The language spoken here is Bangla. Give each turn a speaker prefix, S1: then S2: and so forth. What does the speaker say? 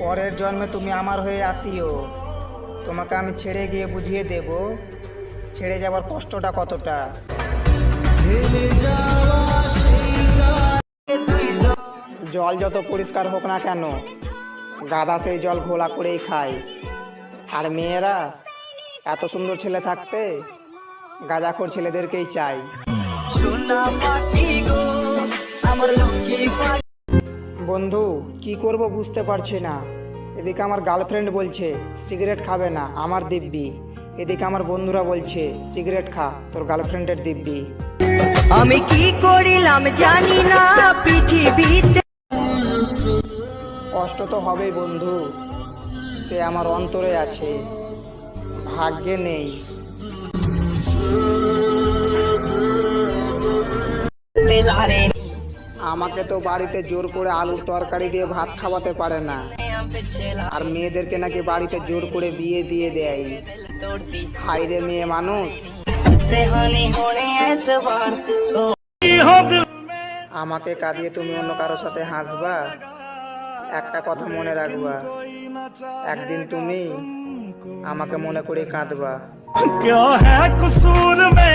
S1: পরের জন্মে তুমি আমার হয়ে আসিও। তোমাকে আমি ছেড়ে গিয়ে বুঝিয়ে দেব, ছেড়ে যাবার কষ্টটা কতটা। জল যত পরিষ্কার হোক না কেন গাদা সেই জল ঘোলা করেই খায়। আর মেয়েরা, এত সুন্দর ছেলে থাকতে গাঁজাখোর ছেলেদেরকেই চাই। বন্ধু কি করব বুঝতে পারছি না। এদিকে আমার গার্লফ্রেন্ড বলছে সিগারেট খাবে না আমার দিব্যি। এদিকে আমার বন্ধুরা বলছে সিগারেট খা তোর গার্লফ্রেন্ডের দিব্যি।
S2: আমি কি করিলাম জানি না পৃথিবীতে।
S1: কষ্ট তো হবেই বন্ধু সে আমার অন্তরে আছে ভাগ্যে নেই। আমাকে তো বাড়িতে জোর করে আলুর তরকারি দিয়ে ভাত খাওয়াতে পারে না আর মেয়েদেরকে নাকি বাড়িতে জোর করে বিয়ে দিয়ে দেয় হাইরে মেয়ে মানুষ আমাকে কাঁদিয়ে তুমি অন্য কারোর সাথে হাসবা একটা কথা মনে রাখবা একদিন তুমি আমাকে মনে করে কাঁদবা
S3: क्या है कसूर मेरा जो दिल